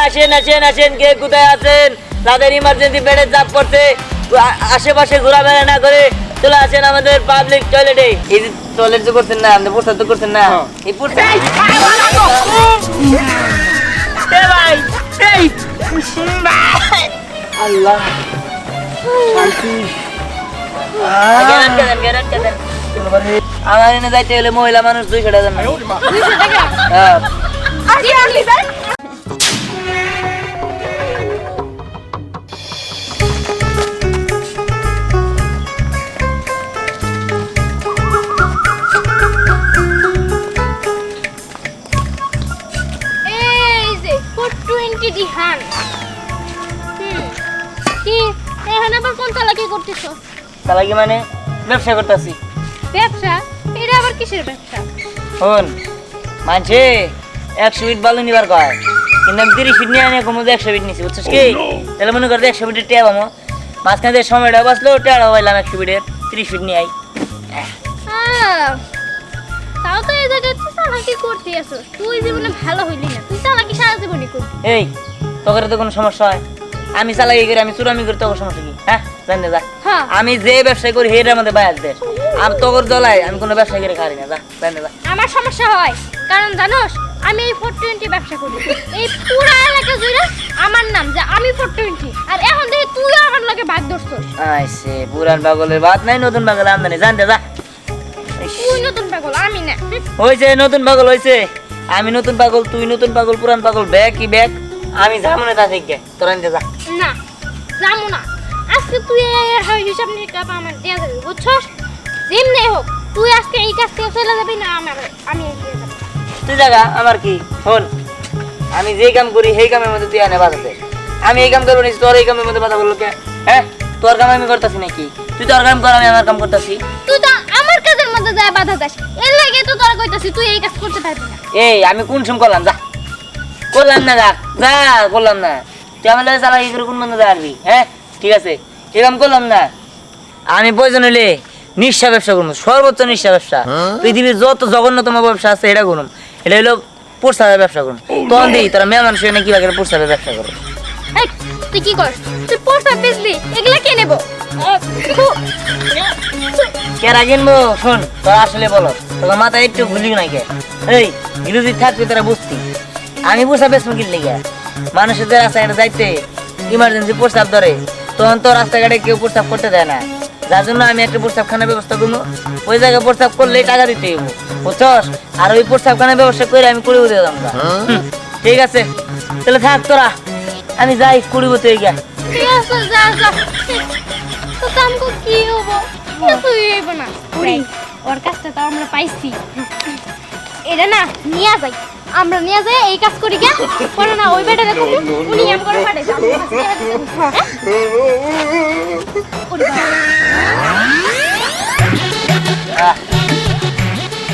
আসেন আসেন আসেন কে কোথায় আছেন? তাদের ইমার্জেন্সি বেডে চাপ পড়ছে আ- আশেপাশে ঘোরাফেরা না করে চলে আসেন আমাদের পাবলিক টয়লেটে এই যে টয়লেট তো করছেন না আমাদের প্রস্তাব তো করছেন না। এই প্রস্তাব এ ভাই এই। আল্লাহ। আমার এনে যাইতে হলে মহিলা মানুষ দুইশো টাকা? হ্যাঁ। তাহলে কি মানে ব্যবসা করতেছি। ব্যবসা? এটা আবার কিসের ব্যবসা? শোন মানছে একশো ফিট বালু নিবার কয় কিন্তু আমি তিরিশ ফিট নিয়ে আনি একশো ফিট নিছি বুঝছিস কি? তাহলে মনে করতে একশো ফিটের টেয়া পাবো মাঝখানে সময়টা বাঁচলো টেয়াটা পাইলাম একশো ফিটের তিরিশ ফিট নিয়ে আই তাও তো এই জায়গায় তুই চালাকি করতে আসো তুই জীবনে ভালো হইলি না তুই চালাকি সারা জীবনই করবি। এই তোকে তো কোনো সমস্যা হয়? আমি চালাই করি আমি চুরামি করি তোর সমস্যা কি হ্যাঁ? জানি যা। হ্যাঁ। আমি যে ব্যবসা করি হের মধ্যে বায়াত দে। আর তোর জ্বলাই আমি কোনো ব্যবসা করে খাই না যা। জানি যা। আমার সমস্যা হয়। কারণ জানোস আমি এই ফোর টোয়েন্টি ব্যবসা করি। এই পুরা এলাকা জুড়ে আমার নাম যে আমি ফোর টোয়েন্টি আর এখন দেখি তুই আমার লগে ভাগ ধরছস। আইসে পুরান পাগলের বাদ নাই নতুন পাগল আমদানি। জানতে যা। তুই নতুন পাগল আমি না। হয়েছে নতুন পাগল হয়েছে আমি নতুন পাগল তুই নতুন পাগল পুরান পাগল। ব্যাগ কি ব্যাগ? আমি যাব না তা থেকে তোর যা। না যাব না। আজকে তুই হ- হিসাব নিকাপ আমার দেওয়া যাবে বুঝছস? যেমনি হোক তুই আজকে এই কাজ থেকে চলে যাবি না আমার আমি দিয়ে তুই জায়গা আমার কি? শোন আমি যেই কাম করি সেই কামের মধ্যে তুই আনে বাজাতে। আমি এই কাম করব নিস তোর এই কামের মধ্যে বাধা করল কে হ্যাঁ? তোর কাম আমি করতেছি নাকি? তুই তোর কাম কর আমি আমার কাম করতেছি। তুই তো আমার কাজের মধ্যে যায় বাধা দাস। এর লাগে তো তোরা কইতাছি তুই এই কাজ করতে পারবি না। এই আমি কোন সম করলাম? যা। করলাম না যা করলাম না। তুই আমার লাগে চালাকি করে কোন বন্ধু আসবি হ্যাঁ? ঠিক আছে? এই কাম করলাম না। আমি প্রয়োজন হলে নিঃসা ব্যবসা করব সর্বোচ্চ নিঃসা ব্যবসা। পৃথিবীর যত জঘন্যতম ব্যবসা আছে এটা করুম। এটা হলো প্রস্তাবের ব্যবসা করুম। তখন দিই তোরা মেয়ে মানুষ প্রস্তাবের ব্যবসা করো তুই কি করিস তুই বেচলি এগুলা কে নেব। কেরা কিনবো শোন তোরা আসলে বলো তোর মাথায় একটু ভুলি নাই কে এই বিরোধী থাকবে তোরা বুঝতি। আমি পোষা বেশ কিনলে গিয়া মানুষের যে রাস্তাঘাটে যাইতে ইমার্জেন্সি প্রস্তাব ধরে। তখন তো রাস্তাঘাটে কেউ প্রস্তাব করতে দেয় না। যার জন্য আমি একটা প্রস্তাব খানার ব্যবস্থা করব। ওই জায়গায় প্রস্তাব করলে টাকা দিতে হইব। বুঝছস? আর ওই প্রস্তাব খানার ব্যবস্থা করে আমি কুড়ি দিয়ে দাম ঠিক আছে? তাহলে থাক তোরা। আমি যাই কুড়ি বতে গিয়া। কি হব? তুই হইব না। ওর কাজটা তো আমরা পাইছি। এটা না নিয়ে যাই। আমরা নিয়ে যাই এই কাজ করি কে পরে না ওই বেটা দেখো উনি এম করে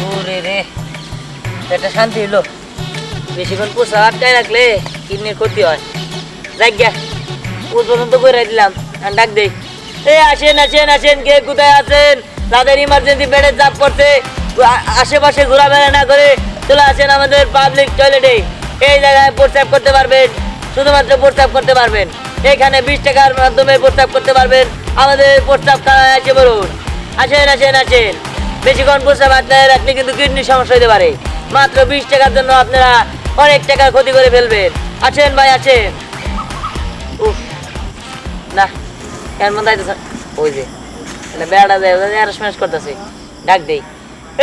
ওরে রে পেটে শান্তি হলো বেশিক্ষণ পোষা আটকায় রাখলে কিডনির ক্ষতি হয়। দেখ গিয়া উল পর্যন্ত করে দিলাম। আর ডাক দেই। এ আসেন আসেন আসেন কে কোথায় আছেন? তাদের ইমার্জেন্সি বেডের চাপ আ- আশেপাশে ঘোরাফেরা না করে চলে আসেন আমাদের পাবলিক টয়লেটে এই জায়গায় প্রস্তাব করতে পারবেন, শুধুমাত্র প্রস্তাব করতে পারবেন। এখানে বিশ টাকার মাধ্যমে প্রস্তাব করতে পারবেন। আমাদের প্রস্তাব খানায় আছে বলুন। আসেন আসেন আসেন। বেশিক্ষণ প্রস্তাব আটকায় রাখলে কিন্তু কিডনির সমস্যা হতে পারে। মাত্র বিশ টাকার জন্য আপনারা অনেক টাকার ক্ষতি করে ফেলবেন। আছেন ভাই আছেন উফ, না ওই যে দেয় করতেছে। ডাক দেই।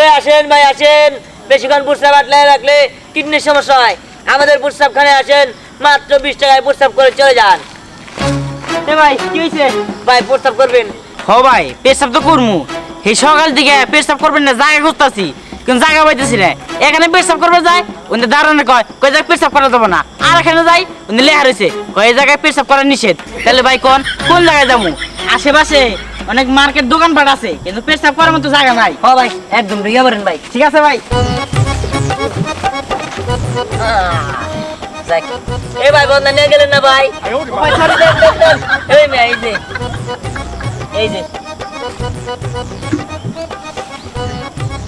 এ, আসেন ভাই, আসেন। বেশিক্ষণ প্রস্তাব আটলায় রাখলে কিডনির সমস্যা হয়। আমাদের প্রস্তাবখানে আসেন মাত্র বিশ টাকায় প্রস্তাব করে চলে যান। এ ভাই কি হয়েছে ভাই প্রস্তাব করবেন? হ ভাই পেশাব তো করমু। এই সকাল থেকে পেশাব করবেন না জায়গা করতেছি কিন্তু জায়গা পাইতেছি না। এখানে পেশাব করবে যায় উনি দাঁড়ানো কয় কয় জায়গায় পেশাব করা যাব না। আর এখানে যাই উনি লেখা রয়েছে কয় জায়গায় পেশাব করা নিষেধ। তাহলে ভাই কোন কোন জায়গায় যাব? আশেপাশে অনেক মার্কেট দোকানপাট আছে কিন্তু পেশাব করার মতো জায়গা নাই। হ ভাই একদম রিয়া বলেন ভাই। ঠিক আছে ভাই। এ ভাই বন্ধা নিয়ে গেলেন না ভাই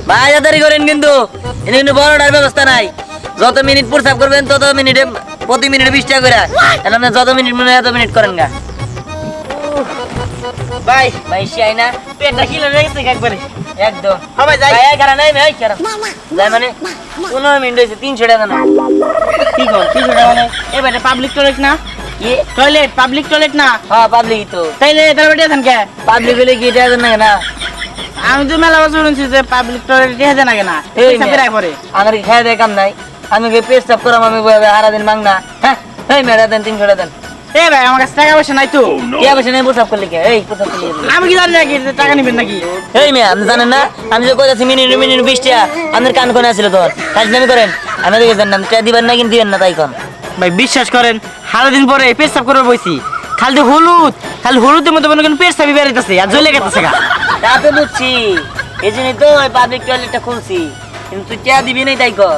ভাই, তাড়াতাড়ি করেন কিন্তু এখানে কিন্তু বড়টার ব্যবস্থা নাই যত মিনিট প্রস্তাব করবেন তত মিনিটে প্রতি মিনিটে বিশ টাকা করে আপনি যত মিনিট মনে এত মিনিট করেন গা ভাই ভাই শিয়াই না পেটটা কিলো লেগেছে একবারে একদম। হবে যাই। ভাই এই নাই ভাই খারাপ যাই মানে পনেরো মিনিট হয়েছে তিনশো টাকা না। কি কর তিনশো টাকা মানে? এবারে পাবলিক টয়লেট না? টয়লেট পাবলিক টয়লেট না? হ্যাঁ পাবলিক তো। তাইলে তাহলে বেটে আছেন কে? পাবলিক হলে কি টাকা দেন না না? আমি তো মেলা বছর শুনছি যে পাবলিক টয়লেট দিয়ে দেন না। এই পয়সা মেয়ে, পরে। আমার কি খেয়ে দেয় কাম নাই? আমি কি পেস্ট আপ করাম আমি হারা দিন মাং না হ্যাঁ এই মেয়েরা দেন তিনশো টাকা দেন। এ ভাই আমার কাছে টাকা পয়সা নাই তো। কি অবশ্যই নেই প্রসাব করলে কে? এই প্রসাব করলে আমি কি জানি নাকি টাকা নিবেন নাকি? এই মেয়ে আপনি জানেন না? আমি যে কইতাছি মিনিট মিনিট বিশ টাকা আপনার কান কোনে আছিল তখন কাজ নামি করেন। আমি দেখে জানলাম টাকা দিবেন না কিন্তু দিবেন না তাই কন। ভাই বিশ্বাস করেন সারা দিন পরে পেশাব করে বইছি। খালি হলুদ খালি হলুদের মধ্যে মনে করেন পেশাবি বেরিতেছে আর জ্বলে গেছে গা। তা তো বুঝছি। এই জন্যই তো পাবলিক টয়লেটটা খুলছি। কিন্তু তুই টাকা দিবি নাই তাই কর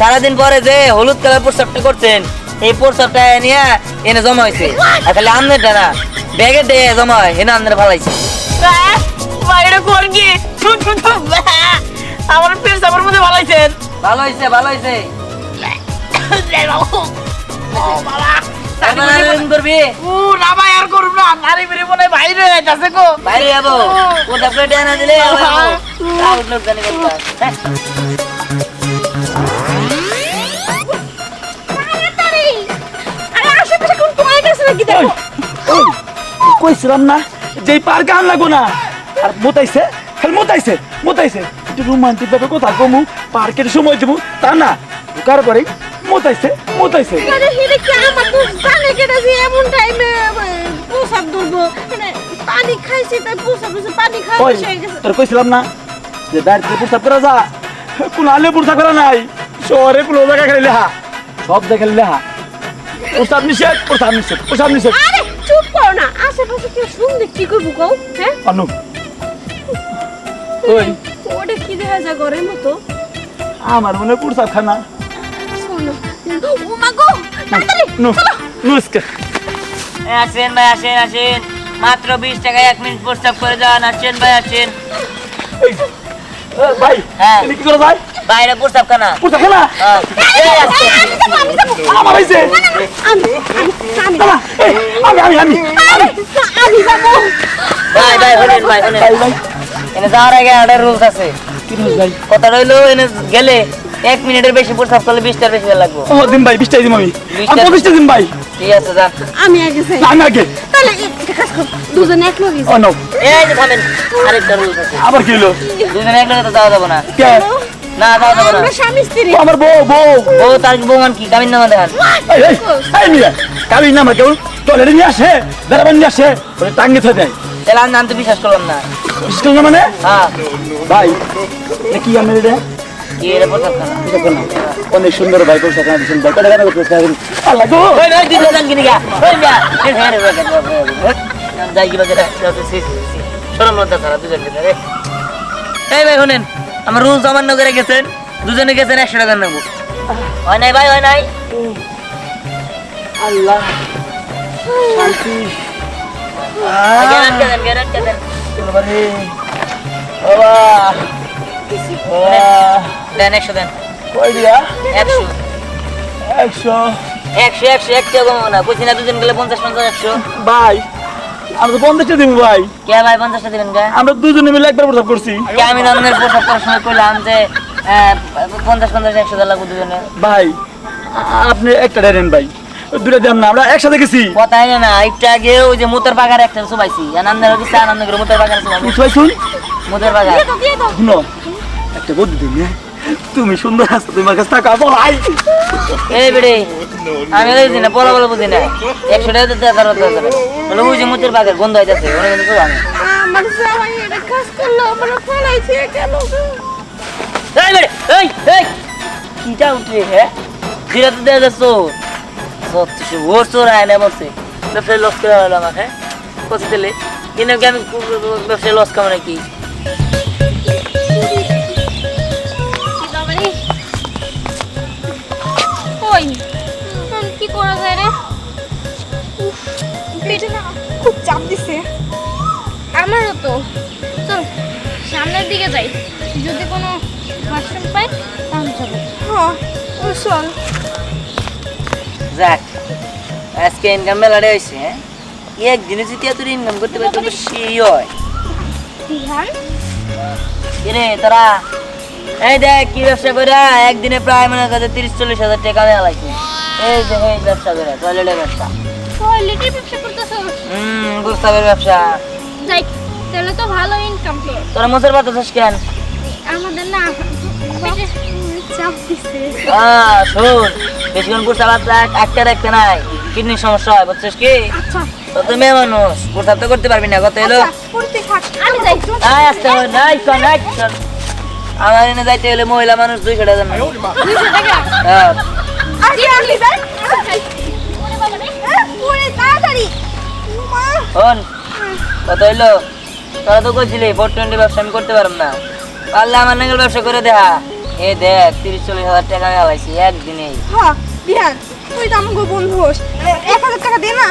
সারাদিন পরে যে হলুদ কালার প্রস্তাবটা করছেন এই প্রস্তাবটা নিয়ে এনে জমা হয়েছে। আর খালি আমনেরটা না ব্যাগে দিয়ে জমা হয় এনে আমনের শুন শুন শুন। আমার মধ্যে ভালো হয়েছে ভালো হয়েছে এই বাবু। ও বাবা। এখন কইছিলাম না যে পার্কে আন লাগো না। আর মোতাইছে খালি মোতাইছে মোতাইছে। একটু রোমান্টিক ভাবে কথা কমু পার্কের সময় যাব তা না। কার করে মোতাইছে মোতাইছে। এমন টাইমে প্রসাব ধরবো? মানে পানি খাইছি তাই প্রসাব পানি খাওয়া ওই শেষ গেছে। তোর কইছিলাম না যে দাঁড়িয়ে প্রস্তাব করা যা কোন আলে প্রস্তাব করা নাই। শহরে কোনো জায়গা খালি লেহা। সব দেখে লেহা। প্রস্তাব নিষেধ প্রস্তাব নিষেধ প্রস্তাব নিষেধ। চুপ করো না। আশেপাশে কেউ শুনলে কি করব কও হ্যাঁ? অনু ওই। ওটা কি দেখা যায় ঘরের মতো? আমার মনে প্রস্তাব খানা শোনো। ও মা গো তাড়াতাড়ি নু আসেন ভাই আসেন আসেন। মাত্র বিশ টাকায় এক মিনিট প্রস্তাব করে যান। আসেন ভাই আসেন। এই, ভাই হ্যাঁ। কি করে ভাই বাইরে প্রস্তাব খানা প্রস্তাব খানা হ্যাঁ। এই আসছে। আমি যাব আমি যাব। আমার আমি আমি আমি আমি। আমি আমি যাব। ভাই ভাই শুনেন ভাই শুনেন। ভাই ভাই। এনে যাওয়ার আগে একটা রুলস আছে। কি রোজ ভাই? কথা রইল এনে গেলে এক মিনিটের বেশি প্রস্তাব করলে বিশটার বেশি লাগবে। ও দিন ভাই বিশটাই দিম আমি? আমি পঁচিশটা দিন ভাই। ঠিক আছে যান। আমি আগে যাই। আমি আগে। তাহলে একটা কাজ কর। দুজনে এক লগে ও নো। এই যে থামেন আরেকটা রুলস আছে। আবার কি হলো? দুজনে এক লগে তো যাওয়া যাবে না। কে? না যাবে না আমরা স্বামী স্ত্রী। আমার বউ বউ। ও তার বৌমান কি? কামিন নামা দেখান। এই মিয়া কাবি না আমার কেউ? টয়লেটে নিয়ে আসে বেড়াবেন নিয়ে আসে ওরে টাঙ্গে থয়ে দেয়। তাহলে আমি তো বিশ্বাস করলাম না। বুঝতে না মানে? হ্যাঁ। ভাই কি আমি অনেক সুন্দর ভাই আল্লাহ গো! এই হ্যাঁ যাই কি লজ্জা দুজন এই ভাই শুনেন। আমার রুলস অমান্য করে গেছেন দুজনে গেছেন একশো টাকা নেব। হয় নাই ভাই হয় নাই। আল্লাহ। শান্তি। দেন একশো দেন। কই দিয়া? একশো। একশো। একশো একশো একটা কমাবো না বুঝছি না দুজন গেলে পঞ্চাশ পঞ্চাশ একশো। ভাই আমরা তো পঞ্চাশটা দিব ভাই। কে ভাই পঞ্চাশটা দেবেন কে আমরা দুজনে মিলে একবার প্রস্তাব করছি। কে আমি নন্দনের প্রসাদ করার সময় কইলাম যে আহ, পঞ্চাশ পঞ্চাশ একশো লাগবে দুজনে ভাই আপনি একটা দেন ভাই। দুটা দেন না আমরা একসাথে গেছি। কথা হয় না একটু আগে ওই যে মুতের বাগার একটা সবাইছি আনন্দের হচ্ছে আনন্দ করে মুতের বাগার সবাই শুন মুতের বাগার। শুনো একটা বুদ্ধি দিন হ্যাঁ? তুমি সুন্দর আছো তোমার কাছে টাকা ভাই এই বেড়ে আমি বুঝি না বলা বলা বুঝি না একশো টাকা দিতে বলে ওই যে মুতের বাগার গন্ধ হইতেছে ওনে কিন্তু সব আমি। আমার জামাই এটা কাজ করল আমার ফলাইছে কেন? এই বেড়ে এই এই কিটা উঠে হ্যাঁ? জিরা তো দেওয়া যাচ্ছ সত্যি সে ওর চোর আয় না বলছে। ব্যবসায় লস করে হলো আমাকে কত দিলে। কিনে কি আমি ব্যবসায় লস কামে নাকি? এখন কি করা যায় রে? পেটে না খুব চাপ দিছে। আমারও তো। চল সামনের দিকে যাই। যদি কোনো মাশরুম পাই তাহলে যাব হ্যাঁ ও চল। যাক আজকে ইনকাম মেলাটা হয়েছে হ্যাঁ? একদিনে যদি এত ইনকাম করতে পারি তবে সেই হয়। বিহান কিরে তোরা এই দেখ কি ব্যবসা করে একদিনে প্রায় মনে কাছে তিরিশ চল্লিশ হাজার টাকা মেলা লাগছে এই যে এই ব্যবসা করে টয়লেটের ব্যবসা। টয়লেটের ব্যবসা করতেছ? হুম গুস্তাবের ব্যবসা। যাই তাহলে তো ভালো ইনকাম তোর কেন? আমাদের না শোন বেশিক্ষণ একটা নাই। কিডনির সমস্যা হয় বুঝছিস কি? আচ্ছা। তো মানুষ তো করতে পারবি না কত এলো আসতে নাই নাই শোন আমার এনে যাইতে হলে মহিলা মানুষ দুইশো টাকা। দুইশো টাকা? হ্যাঁ। কত হইল তোরা তো কইছিলি ফোর টোয়েন্টি ব্যবসা আমি করতে পারব না। পারলে আমার নাঙ্গল ব্যবসা করে দেখা। এ দেখ তিরিশ চল্লিশ হাজার টাকা আমি আলাইছি একদিনেই হ্যাঁ বিহান তুই তো আমাকে বন্ধু হোস। এক হাজার টাকা দে না।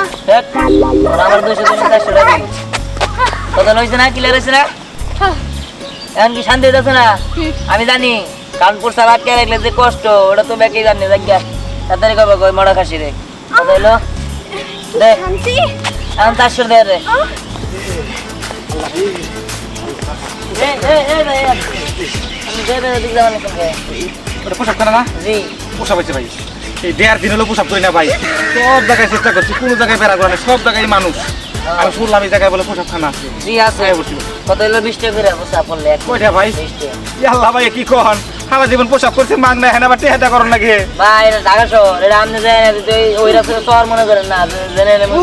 আমার দুশো দুশো চারশো টাকা। দিস। কত লইছে না ক্লিয়ার হয়েছে না? হ্যাঁ। এখন কি শান্তি হইতেছে না? আমি জানি কানপুর সাল আটকে রাখলে যে কষ্ট ওটা তো ব্যাকেই জানি দেখ তাড়াতাড়ি করব কই মরা খাসি রে? কত হইল? শান্তি। এখন চারশো রে। দে, দে, পোশাক কেনা না? জি। পোশাক হয়েছে ভাই। এই দেড় দিন হলো পোশাক করি না ভাই। সব জায়গায় চেষ্টা করছি কোনো জায়গায় বেড়া করে না সব জায়গায় মানুষ। আমি শুনলাম এই জায়গায় বলে পোশাক খানা আছে। জি আছে। কত হইল বিশ টাকা করে বসা পড়লে কয়টা ভাই? আল্লাহ ভাই কি কন? সারা জীবন পোশাক করছে মাগ না হ্যাঁ আবার টেহাটা করার লাগে ভাই এটা ঢাকা শহর এটা আপনি জানেন ওই- রাস্তায় শহর মনে করেন না আপনি জেনে নেবেন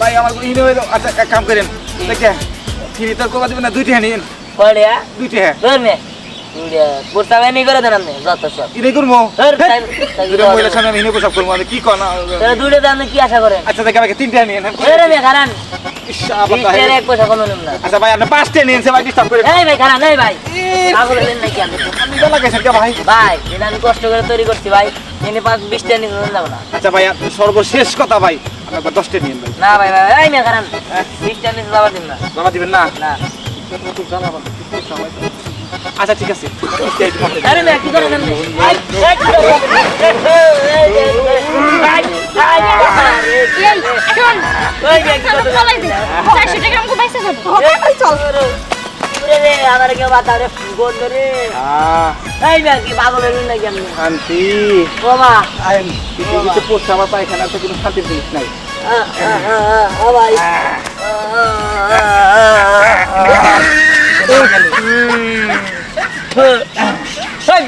ভাই আমার ইনে হইল। আচ্ছা এক কাম করেন দেখে ফিরি তোর কবা দিবেন না দুইটা নিন কয়টা? দুইটা হ্যাঁ আমি কি কন কি আশা করেন? আচ্ছা দেখে আমাকে তিনটা নিন। হ্যাঁ আচ্ছা ভাই আপনি পাঁচটা ভাই ডিস্টার্ব করে এই ভাই ভাই। পাগল হলেন নাকি আপনি? তো লাগাইছেন কে ভাই? ভাই এটা আমি কষ্ট করে তৈরি করছি ভাই। এনে পাঁচ না। আচ্ছা ভাই সর্বশেষ কথা ভাই। আপনি একবার দশটা নিন ভাই। না ভাই ভাই এই মে খারান। বিশ টাকা নিতে দিন না। জমা দিবেন না? না। আচ্ছা ঠিক আছে আরে কি করে আমার শান্তি পায়খানা তো কোনো শান্তির জিনিস নাই ভাই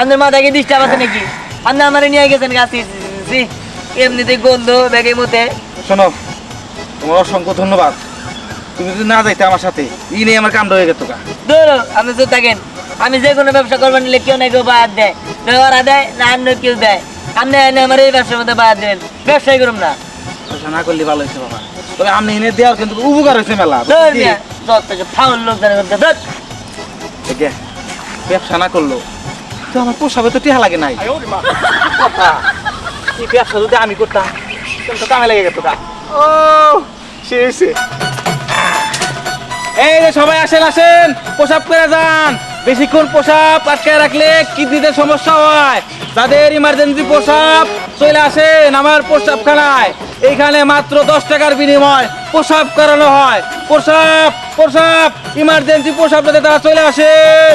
আপনার মাথাকে ডিস্টার্ব আছে নাকি? আপনি আমার নিয়ে গেছেন গাছি এমনিতে গন্ধ ব্যাগের মধ্যে। শোনো তোমার অসংখ্য ধন্যবাদ। তুমি যদি না যাইতে আমার সাথে ই নেই আমার কামড় হয়ে গেত ধরো আপনি তো থাকেন। আমি যে কোনো ব্যবসা করবেন নিলে কেউ না কেউ বাদ দেয়। ওরা দেয় না অন্য কেউ দেয়। আপনি এনে আমার এই ব্যবসার মধ্যে বাদ দেন। ব্যবসায় করুন না। করলে ভালো হয়েছে বাবা। তবে আপনি এনে দেওয়ার কিন্তু উপকার হয়েছে মেলা থেকে ফাউল লোক জানে করতে ব্যবসা না করল। তো আমার পোষাবে তো টেহা লাগে নাই। এই ব্যবসা যদি আমি করতাম তো কামে লেগে গেত ও শেষ এই যে সবাই আসেন আসেন। পোশাক করে যান। বেশিক্ষণ পোশাক আটকে রাখলে কিডনিতে সমস্যা হয়। তাদের ইমার্জেন্সি পোশাক চলে আসেন আমার প্রসাবখানায় এইখানে মাত্র দশ টাকার বিনিময় প্রসাব করানো হয়। প্রসাব প্রসাব ইমার্জেন্সি প্রসাব যাতে তারা চলে আসেন।